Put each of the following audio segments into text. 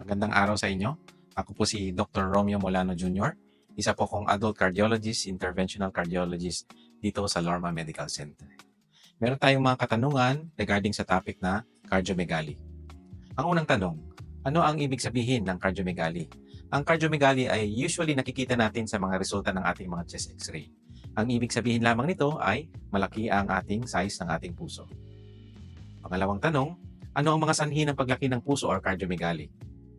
Magandang araw sa inyo. Ako po si Dr. Romeo Molano Jr., isa po kong adult cardiologist, interventional cardiologist dito sa Lorma Medical Center. Meron tayong mga katanungan regarding sa topic na cardiomegaly. Ang unang tanong, ano ang ibig sabihin ng cardiomegaly? Ang cardiomegaly ay usually nakikita natin sa mga resulta ng ating mga chest x-ray. Ang ibig sabihin lamang nito ay malaki ang ating size ng ating puso. Pangalawang tanong, ano ang mga sanhi ng paglaki ng puso or cardiomegaly?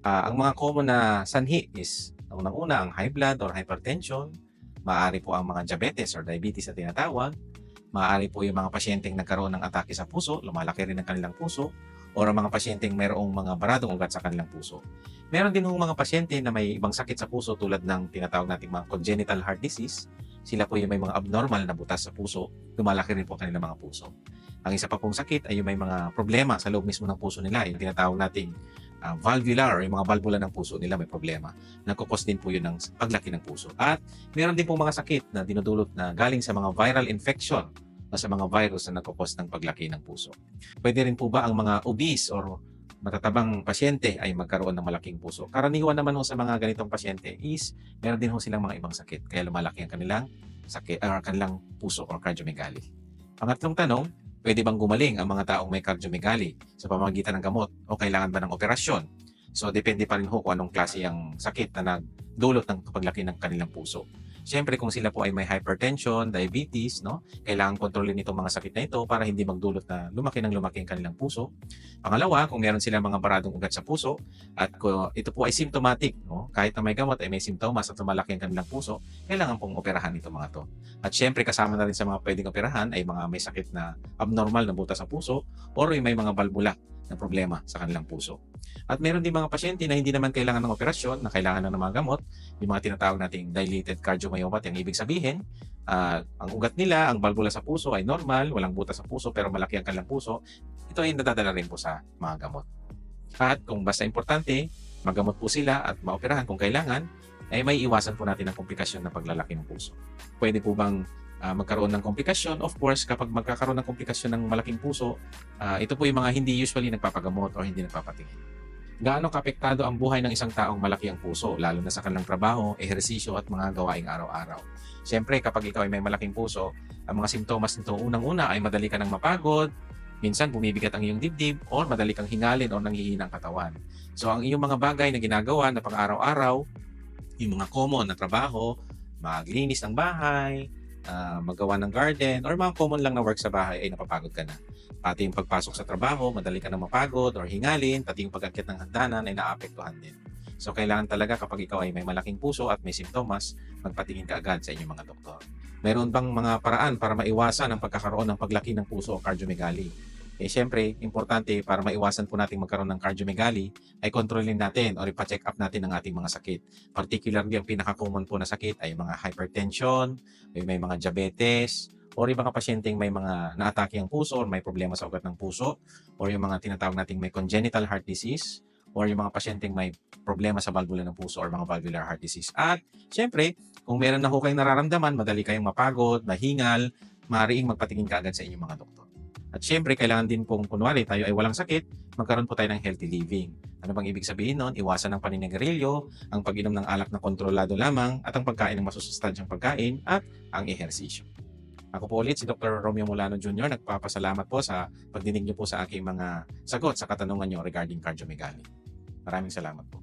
Ah, ang mga common na sanhi is, unang-una, ang high blood or hypertension, maaari po ang mga diabetes or diabetes na tinatawag, maaari po yung mga pasyenteng nagkaroon ng atake sa puso, lumalaki rin ang kanilang puso, or ang mga pasyenteng mayroong mga baradong ugat sa kanilang puso. Meron din hong mga pasyente na may ibang sakit sa puso tulad ng tinatawag nating mga congenital heart disease. Sila po yung may mga abnormal na butas sa puso, lumalaki rin po ang kanilang mga puso. Ang isa pa pong sakit ay yung may mga problema sa loob mismo ng puso nila, yung tinatawag nating ah, valvular yung mga valvula ng puso nila may problema. Nagkukos din po yun ng paglaki ng puso. At meron din po mga sakit na dinudulot na galing sa mga viral infection o sa mga virus na nagkukos ng paglaki ng puso. Pwede rin po ba ang mga obese or matatabang pasyente ay magkaroon ng malaking puso? Karaniwan naman ho sa mga ganitong pasyente is meron din ho silang mga ibang sakit kaya lumalaki ang kanilang sakit or kanilang puso or cardiomegaly. Pangatlong tanong, pwede bang gumaling ang mga taong may cardiomegaly sa pamamagitan ng gamot o kailangan ba ng operasyon? So, depende pa rin ho kung anong klase ang sakit na nagdulot ng paglaki ng kanilang puso. Siyempre, kung sila po ay may hypertension, diabetes, no, kailangan kontrolin itong mga sakit na ito para hindi magdulot na lumaki ng lumaki ang kanilang puso. Pangalawa, kung meron silang mga baradong ugat sa puso at ito po ay symptomatic, no, kahit na may gamot ay may simptomas at lumalaki ang kanilang puso, kailangan pong operahan itong mga to. At siyempre, kasama na rin sa mga pwedeng operahan ay mga may sakit na abnormal na butas sa puso or may mga balbula na problema sa kanilang puso. At meron din mga pasyente na hindi naman kailangan ng operasyon, na kailangan ng mga gamot, yung mga tinatawag nating dilated cardiomyopathy. Ang ibig sabihin, ah, ang ugat nila, ang balbula sa puso ay normal, walang butas sa puso, pero malaki ang kanilang puso. Ito ay nadadala rin po sa mga gamot. At kung basta importante, magamot po sila at maoperahan kung kailangan, ay may iwasan po natin ang komplikasyon ng paglalaki ng puso. Pwede po bang ah, magkaroon ng komplikasyon? Of course, kapag magkakaroon ng komplikasyon ng malaking puso, ah, ito po yung mga hindi usually nagpapagamot o hindi nagpapatingin. Gaano kaapektado ang buhay ng isang taong malaki ang puso, lalo na sa kanilang trabaho, ehersisyo at mga gawaing araw-araw. Siyempre, kapag ikaw ay may malaking puso, ang mga simptomas nito unang-una ay madali ka nang mapagod, minsan bumibigat ang iyong dibdib, or madali kang hingalin o nanghihina ang katawan. So, ang iyong mga bagay na ginagawa na pang-araw-araw, yung mga common na trabaho, maglinis ng bahay, ah, magawa ng garden, or mga common lang na work sa bahay ay napapagod ka na. Pati yung pagpasok sa trabaho, madali ka na mapagod or hingalin, pati yung pag-akyat ng hagdanan ay naapektuhan din. So, kailangan talaga kapag ikaw ay may malaking puso at may simptomas, magpatingin ka agad sa inyong mga doktor. Meron bang mga paraan para maiwasan ang pagkakaroon ng paglaki ng puso o cardiomegaly? Eh, syempre, importante para maiwasan po natin magkaroon ng cardiomegaly ay kontrolin natin or ipa-check up natin ang ating mga sakit. Particularly, ang pinaka-common po na sakit ay mga hypertension, may, may mga diabetes, or yung mga pasyenteng may mga naatake ang puso or may problema sa ugat ng puso, or yung mga tinatawag nating may congenital heart disease, or yung mga pasyenteng may problema sa valvula ng puso or mga valvular heart disease. At, syempre, kung meron na ho kayong nararamdaman, madali kayong mapagod, mahingal, maaaring magpatingin ka agad sa inyong mga doktor. At syempre, kailangan din kung kunwari tayo ay walang sakit, magkaroon po tayo ng healthy living. Ano bang ibig sabihin nun? Iwasan ng paninigarilyo, ang pag-inom ng alak na kontrolado lamang, at ang pagkain ng masusustansyang pagkain, at ang ehersisyo. Ako po ulit si Dr. Romeo Molano Jr. Nagpapasalamat po sa pagdinig niyo po sa aking mga sagot sa katanungan niyo regarding cardiomegaly. Maraming salamat po.